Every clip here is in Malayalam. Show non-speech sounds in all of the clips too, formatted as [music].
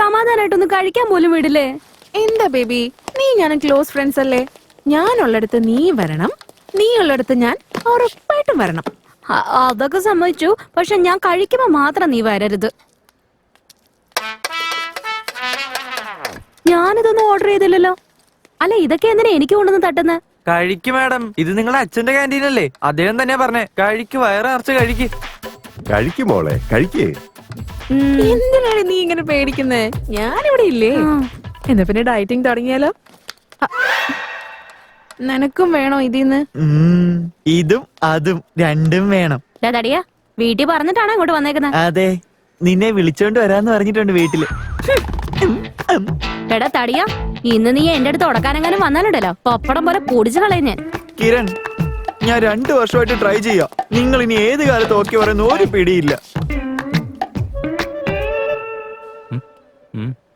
സമാധാനായിട്ടൊന്ന് കഴിക്കാൻ പോലും വിടില്ലേ? എന്താ ബേബി? നീ ഞാൻ ക്ലോസ് ഫ്രണ്ട്സ് അല്ലേ? ഞാനുള്ളടത്ത് നീ വരണം നീ ഉള്ളിടത്ത് ഞാൻ ഉറപ്പായിട്ടും വരണം. അതൊക്കെ സമ്മതിച്ചു. പക്ഷെ ഞാൻ കഴിക്കുമ്പോ മാത്രം നീ വരരുത്. ഞാനിതൊന്നും ഓർഡർ ചെയ്തില്ലല്ലോ. അല്ല ഇതൊക്കെ എന്തിനാ എനിക്ക് കൊണ്ടുവന്ന് തട്ടുന്നത് കഴിക്കു മാഡം. ഇത് നിങ്ങളുടെ അച്ഛന്റെ ക്യാന്റീൻ അല്ലേ? അദ്ദേഹം തന്നെയാ പറഞ്ഞേ കഴിക്കു വയറ നിറച്ച് കഴിക്ക്. കഴിക്കും മോളെ കഴിക്കേ. എന്തിനാണ് നീ ഇങ്ങനെ പേടിക്കുന്നേ? ഞാനിവിടെ ഇല്ലേ? എന്നാ പിന്നെ ഡയറ്റിംഗ് തുടങ്ങിയാലോ? നിനക്കും വേണോ ഇതിന്ന്? ഇതും അതും രണ്ടും വേണം. തടിയാ വീട്ടിൽ പറഞ്ഞിട്ടാണ് ഇങ്ങോട്ട് വന്നേക്കുന്നത് അതെ നിന്നെ വിളിച്ചോണ്ട് വരാന്ന് പറഞ്ഞിട്ടുണ്ട് വീട്ടിൽ. എടാ തടിയാ ഇന്ന് നീ എന്റെ അടുത്ത് ഉടക്കാനെങ്ങാനും വന്നാലുണ്ടല്ലോ. പപ്പടം പോലെ പൊടിച്ചു കളയും ഞാൻ കിരൺ ഞാൻ രണ്ടു വർഷമായിട്ട് ട്രൈ ചെയ്യാം. നിങ്ങൾ ഇനി ഏത് കാലത്ത് ഓക്കെ പറയുന്ന ഒരു പിടിയില്ല. Mm.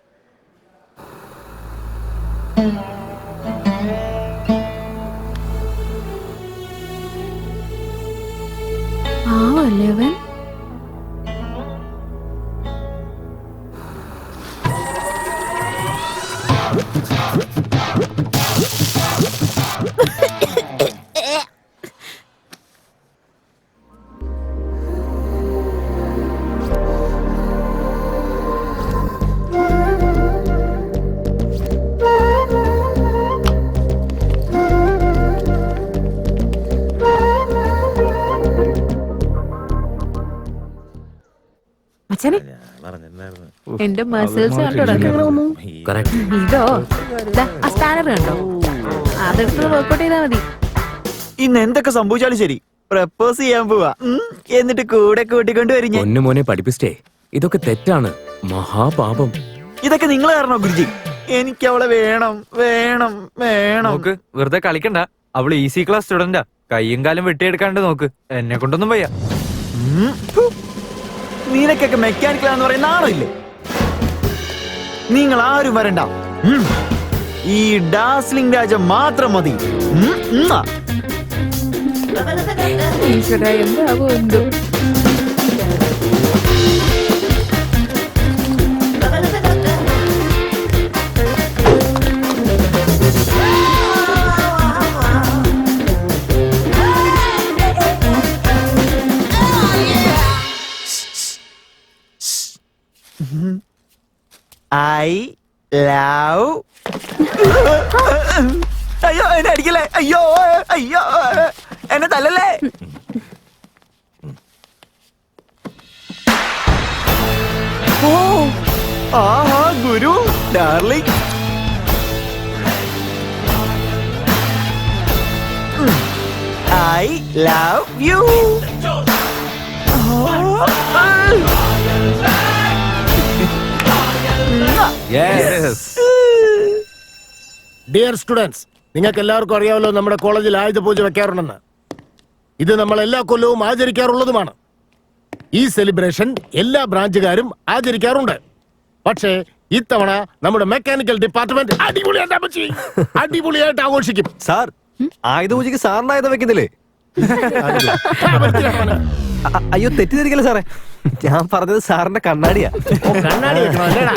അച്ഛനെ? എന്റെ മസിൽസ് കണ്ടോ? ഇതോ? ആ സ്പാനർ കണ്ടോ? അതെടുത്ത് വർക്കൗട്ട് ചെയ്താ മതി. ഇന്ന് എന്തൊക്കെ സംഭവിച്ചാലും ശരി. പ്രപ്പോസ് ചെയ്യാൻ പോവാ. എന്നിട്ട് കൂടെ കൂട്ടിക്കൊണ്ട് വരും ഞാൻ. പൊന്നു മോനെ പഠിപ്പിച്ചേ ഇതൊക്കെ തെറ്റാണ്. മഹാപാപം. ഇതൊക്കെ നിങ്ങൾ കാരണോ ഗുരുജി? എനിക്ക് അവളെ വേണം വേണം വേണം. നോക്ക് വെറുതെ കളിക്കണ്ട. അവൾ ഈസി ക്ലാസ് സ്റ്റുഡന്റാ കയ്യും കാലും വെട്ടിയെടുക്കാണ്ട് നോക്ക്. എന്നെ കൊണ്ടൊന്നും വയ്യ. നിനക്കൊക്കെ മെക്കാനിക്കലാന്ന് പറയുന്ന ആളില്ലേ നിങ്ങൾ ആരും വരണ്ട. ഈ ഡാസ്ലിംഗ് രാജ മാത്രം മതി ഉം, ഉം. ഈശ്വര എന്താകോ എന്തോ ഐ ലവ് [laughs] അയ്യോ എന്നെ അടിക്കല്ലേ? അയ്യോ അയ്യോ എന്നെ തല്ലല്ലേ? ഓ ആഹാ ഗുരു darling. I love you. Dear students [laughs] നിങ്ങൾക്ക് എല്ലാവർക്കും അറിയാമല്ലോ നമ്മുടെ കോളേജിൽ ആയുധ പൂജ വെക്കാറുണ്ടെന്ന്. ഇത് നമ്മൾ എല്ലാ കൊല്ലവും ആചരിക്കാറുള്ളതുമാണ്. ഈ സെലിബ്രേഷൻ എല്ലാ ബ്രാഞ്ചുകാരും ആചരിക്കാറുണ്ട്. പക്ഷേ ഇത്തവണ നമ്മുടെ മെക്കാനിക്കൽ ഡിപ്പാർട്ട്മെന്റ് അടിപൊളിയായിട്ട് അടിപൊളിയായിട്ട് ആഘോഷിക്കും. സാർ ആയുധ പൂജയ്ക്ക് സാറിന് ആയുധം വെക്കുന്നില്ലേ? [laughs] അയ്യോ തെറ്റിദ്ധരിക്കല്ലേ സാറേ? ഞാൻ പറഞ്ഞത് സാറിന്റെ കണ്ണാടിയാ. ഓ, കണ്ണാടി വെക്കണം, അല്ലേടാ?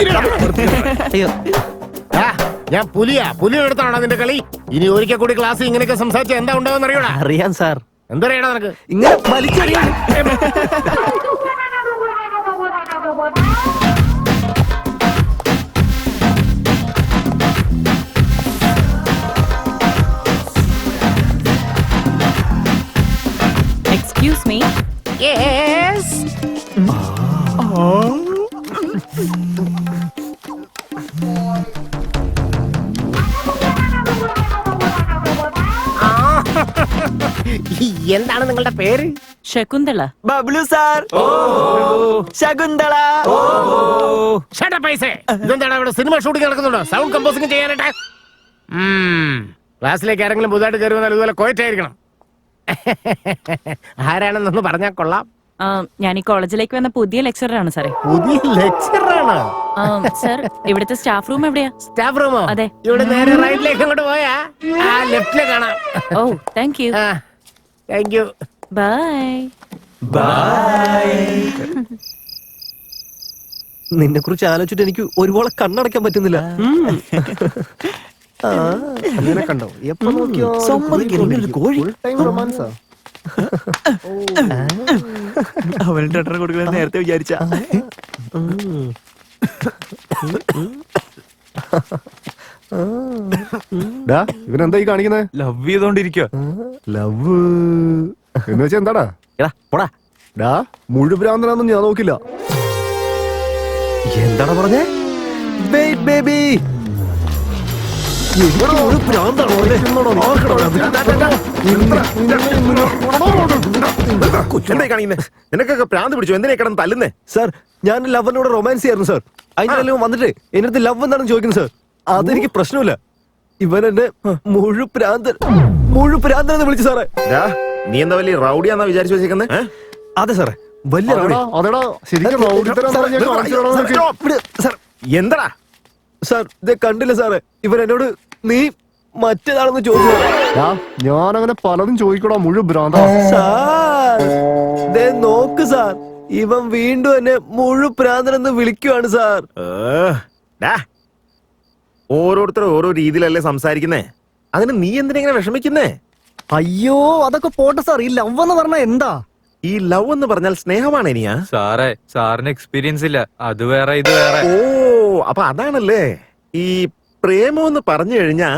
ഇരിടാ, വൃത്തികെട്ടവൻ. അയ്യോ. ആ, ഞാൻ പുലിയാ. പുലിയെടുത്താണോ നിന്റെ കളി? ഇനി ഒരിക്കൽ കൂടി ക്ലാസ് ഇങ്ങനെയൊക്കെ സംസാരിച്ച എന്താ ഉണ്ടാവുന്ന അറിയൂടാ അറിയാം സാർ. എന്തറിയടാ നിനക്ക്? ഇങ്ങനെ വലിച്ചറിയാൻ [laughs] എന്താണ് നിങ്ങളുടെ പേര്? Shakuntala. Bablu sir. Shakuntala. Shut up ഐസേ. ഇതെന്താണ് ഇവിടെ സിനിമ ഷൂട്ടിംഗ് നടക്കുന്നുണ്ടോ? സൗണ്ട് കമ്പോസിംഗ് ചെയ്യാനായിട്ട്. ക്ലാസ്സിലേക്ക് ആരെങ്കിലും പുതുതായിട്ട് കയറി വന്നാൽ ഇതുപോലെ കോയറ്റായിരിക്കണം. ആരാണെന്നൊന്ന് പറഞ്ഞാൽ കൊള്ളാം. ആ, ഞാൻ ഈ കോളേജിലേക്ക് വന്ന പുതിയ ലെക്ചറാണ് സാറേ. പുതിയ ലെക്ചറാണ് ആ, സർ ഇവിടുത്തെ സ്റ്റാഫ് റൂം എവിടെയാ? സ്റ്റാഫ് റൂമോ അതെ. ഇവിടെ നേരെ റൈറ്റിലേക്ക് അങ്ങോട്ട് പോയാ? ആ ലെഫ്റ്റിലെ കാണാം. ഓ താങ്ക് യു ആ താങ്ക് യു ബൈ നിന്നെ കുറിച്ച് ആലോചിച്ചിട്ട് എനിക്ക് ഒരുപോലെ കണ്ണടയ്ക്കാൻ പറ്റുന്നില്ല. [laughs] കണ്ടോ? എപ്പോ നോക്കിയോ. റൊമാൻസാ ടെട്ടർ കൊടുക്കണ നേരത്തെ വിചാരിച്ച. ഇവനെന്താ ഈ കാണിക്കുന്നത് ലവ് ചെയ്തോണ്ടിരിക്കുക ലവ് എന്ന് വെച്ചാ എന്താടാ? എടാ പോടാ. ഡാ മുഴുഭ്രാന്തനാന്നും ഞാൻ നോക്കില്ല. എന്താടാ പറഞ്ഞേ? ബേബി നിനക്കൊക്കെ പ്രാന്ത് പിടിച്ചു? എന്തിനാ കിടന്ന് തല്ലുന്നേ? സാർ ഞാൻ ലവനോട് റൊമാൻസ് ചെയ്യായിരുന്നു സാർ. അതിന്റെ വന്നിട്ട് എന്റെ അടുത്ത് ലവ് എന്താണ് ചോദിക്കുന്നത് സാർ. അതെനിക്ക് പ്രശ്നമില്ല. ഇവൻ എന്നെ മുഴു പ്രാന്തൻ മുഴു പ്രാന്തൻ എന്ന് വിളിച്ചു സാറേ. നീ എന്താ വലിയ റൗഡിയാന്നാ വിചാരിച്ചു വെച്ചേക്കുന്നത് അതെ സാറേ. വലിയ റൗഡി. അതെടാ ശരിക്കും എന്തടാ? സാർ ഇത് കണ്ടില്ല സാറേ? ഇവൻ എന്നോട് നീ മറ്റേതാണെന്ന് ചോദിച്ചു? ഞാൻ അങ്ങനെ പലതും ചോദിക്കടാ മുഴുവൻ ഭ്രാന്ത. സാർ ദേ നോക്ക് സാർ ഇവൻ വീണ്ടും എന്നെ മുഴു പ്രാന്തൻ എന്ന് വിളിക്കുവാണ് സാർ. ഓരോരുത്തർ ഓരോ രീതിയിലല്ലേ സംസാരിക്കുന്നേ. അതിന് നീ എന്തിനെങ്ങനെ വിഷമിക്കുന്നേ? അയ്യോ അതൊക്കെ പോട്ടെ സാർ ഈ ലവ് എന്ന് പറഞ്ഞ എന്താ? ഈ ലവ് എന്ന് പറഞ്ഞാൽ സ്നേഹമാണ് ഇനിയാ? സാറേ സാറിന് എക്സ്പീരിയൻസ് ഇല്ല. അത് വേറെ ഇത് വേറെ. ഓ അപ്പൊ അതാണല്ലേ? ഈ പ്രേമം എന്ന് പറഞ്ഞു കഴിഞ്ഞാ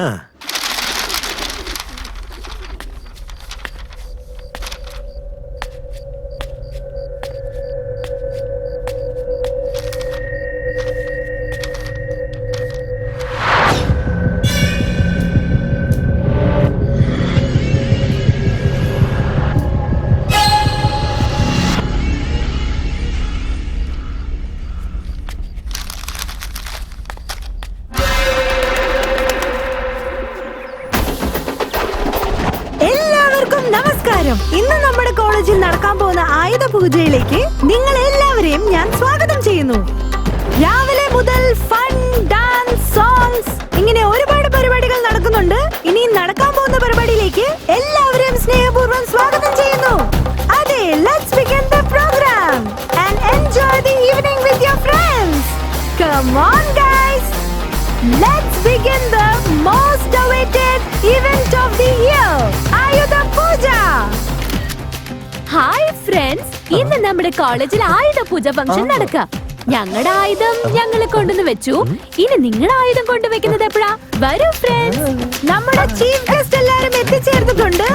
നമസ്കാരം ഇന്ന് നമ്മുടെ കോളേജിൽ നടക്കാൻ പോകുന്ന ആയുധ പൂജയിലേക്ക് നിങ്ങൾ എല്ലാവരെയും ഞാൻ സ്വാഗതം ചെയ്യുന്നു. രാവിലെ മുതൽ ഫൺ ഡാൻസ് സോങ്സ് ഇങ്ങനെ ഒരുപാട് പരിപാടികൾ നടക്കുന്നുണ്ട്. ഇനി നടക്കാൻ പോകുന്ന പരിപാടിയിലേക്ക് എല്ലാവരെയും സ്നേഹപൂർവം സ്വാഗതം ചെയ്യുന്നു. അതെ let's begin the programme and enjoy the evening with your friends come on guys let's begin the most awaited event of the year, Ayudha Puja. Hi friends ഇന്ന് നമ്മുടെ കോളേജിൽ ആയുധ പൂജ ഫംഗ്ഷൻ നടക്കാം. ഞങ്ങളുടെ ആയുധം ഞങ്ങൾ കൊണ്ടുവന്ന് വെച്ചു. ഇനി നിങ്ങളുടെ ആയുധം കൊണ്ടുവെക്കുന്നത് എപ്പോഴാ? വരൂ ഫ്രണ്ട്സ് നമ്മുടെ ചീഫ് ഗസ്റ്റ് എല്ലാവരും എത്തിച്ചേർന്നിട്ടുണ്ട്.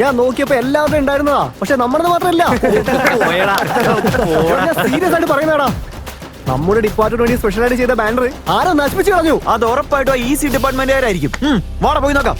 ഞാൻ നോക്കിയപ്പോ എല്ലാവരും ഉണ്ടായിരുന്നതാ. പക്ഷെ നമ്മളത് മാത്രമല്ല സീരിയസ് ആയിട്ട് പറയുന്നതാടാ. നമ്മുടെ ഡിപ്പാർട്ട്മെന്റ് വേണ്ടി സ്പെഷ്യൽ ആയിട്ട് ചെയ്ത ബാനർ ആരോ നശിപ്പിച്ചു കളഞ്ഞു? അത് ഉറപ്പായിട്ടും ഈ സി ഡിപ്പാർട്ട്മെന്റുകാരായിരിക്കും ആയിരിക്കും വാടാ പോയി നോക്കാം.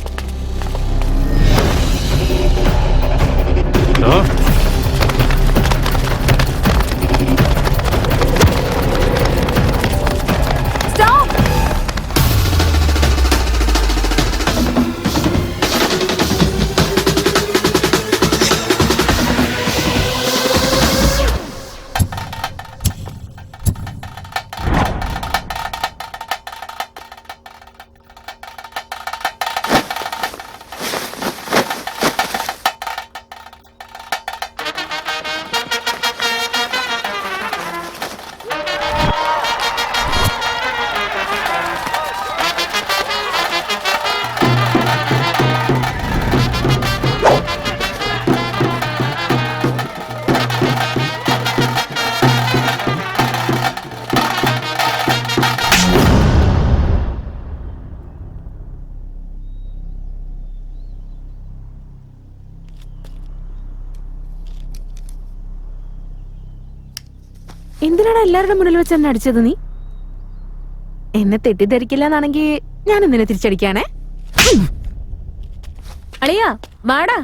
എന്തിനാണ് എല്ലാവരുടെ മുന്നിൽ വെച്ച് എന്നെ അടിച്ചത് നീ? എന്നെ തെറ്റിദ്ധരിക്കില്ല എന്നാണെങ്കിൽ ഞാൻ ഇന്നലെ തിരിച്ചടിക്കാണേ അളിയാ വാടാ.